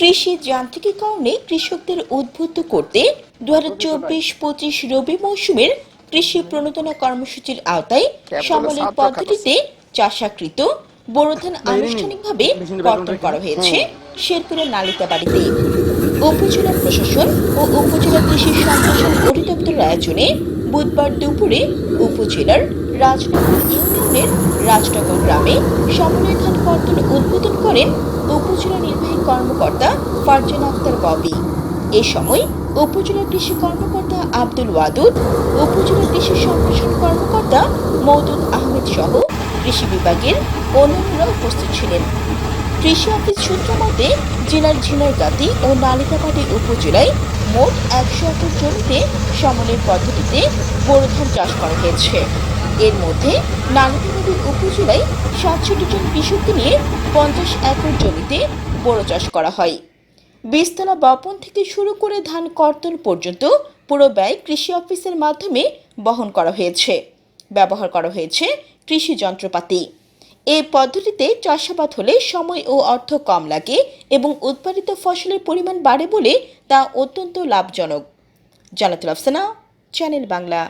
কৃষি যান্ত্রিকীকরণে কৃষকদের উদ্বুদ্ধ করতে দু হাজার চব্বিশ পঁচিশ রবি মৌসুমের কৃষি প্রণোদনা কর্মসূচির আওতায় সামলিক পদ্ধতিতে চাষাকৃত বোরো ধান আনুষ্ঠানিকভাবে কর্তন করা হয়েছে। শেরপুরের নালিতাবাড়িতে উপজেলা প্রশাসন ও উপজেলা কৃষি সম্প্রসারণ অধিদপ্তরের আয়োজনে বুধবার দুপুরে উপজেলার রাজনগর ইউনিয়নের রাজনগর গ্রামে সমন্বয় ধান কর্তন উদ্বোধন করেন উপজেলা নির্বাহী কর্মকর্তা ফারজান আক্তার ববি। এ সময় উপজেলা কৃষি কর্মকর্তা আব্দুল ওয়াদুদ, উপজেলা কৃষি সম্প্রসারণ কর্মকর্তা মওদুদ আহমেদ সহ কৃষি বিভাগের অন্যান্যরা উপস্থিত ছিলেন। কৃষি অফিস সূত্র মতে, জেলার ঝিনাইগাতি ও নালিতাবাড়ি উপজেলায় মোট একশো একর জমিতে সমলের পদ্ধতিতে বোরো চাষ করা হয়েছে। এর মধ্যে নালিতাবাড়ি উপজেলায় সাতষট্টি জন কৃষককে নিয়ে পঞ্চাশ একর জমিতে বোরো চাষ করা হয়। বীজতলা বপন থেকে শুরু করে ধান কর্তন পর্যন্ত পুরো ব্যয় কৃষি অফিসের মাধ্যমে বহন করা হয়েছে। ব্যবহার করা হয়েছে কৃষি যন্ত্রপাতি। এই পদ্ধতিতে চাষাবাদ হলে সময় ও অর্থ কম লাগে এবং উৎপাদিত ফসলের পরিমাণ বাড়ে বলে তা অত্যন্ত লাভজনক। জানাতুল আফসানা, চ্যানেল বাংলা।